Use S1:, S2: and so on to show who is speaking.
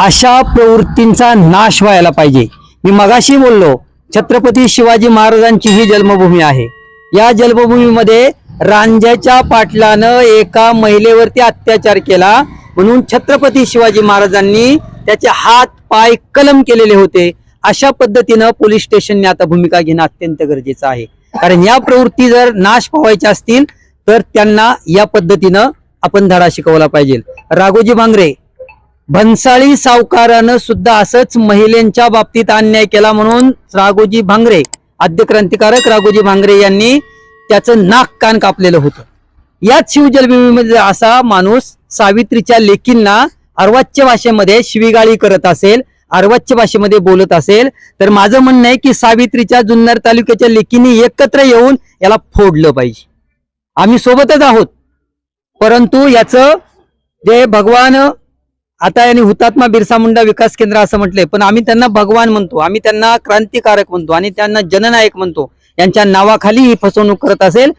S1: अशा प्रवृत्तींचा नाश व्हायला पाहिजे. मी मगाशी बोललो छत्रपती शिवाजी महाराजांची ही जन्मभूमी आहे. या जन्मभूमीमध्ये रांजाच्या पाटलानं एका महिलेवरती अत्याचार केला म्हणून छत्रपती शिवाजी महाराजांनी त्याचे हात पाय कलम केलेले होते. अशा पद्धतीनं पोलीस स्टेशनने आता भूमिका घेणं अत्यंत गरजेचं आहे. कारण या प्रवृत्ती जर नाश पावायच्या असतील तर त्यांना या पद्धतीनं आपण धडा शिकवला पाहिजे. राघोजी भांगरे भन्साळी सावकारानं सुद्धा असंच महिलांच्या बाबतीत अन्याय केला म्हणून राघोजी भांगरे आद्य क्रांतिकारक राघोजी भांगरे यांनी त्याचं नाक कान कापलेलं होतं. याच शिवजलभूमीमध्ये असा माणूस सावित्रीच्या लेकींना अर्वाच्य भाषेमध्ये शिवीगाळी करत असेल अर्वाच्य भाषेमध्ये बोलत असेल तर माझं म्हणणं आहे की सावित्रीच्या जुन्नर तालुक्याच्या लेकींनी एकत्र येऊन याला फोडलं पाहिजे. आम्ही सोबतच आहोत परंतु याचं जे भगवान आता यांनी हुतात्मा बिरसा मुंडा विकास केंद्र असं म्हटलंय. पण आम्ही त्यांना भगवान म्हणतो आम्ही त्यांना क्रांतिकारक म्हणतो आणि त्यांना जननायक म्हणतो. यांच्या नावाखाली ही फसवणूक करत असेल.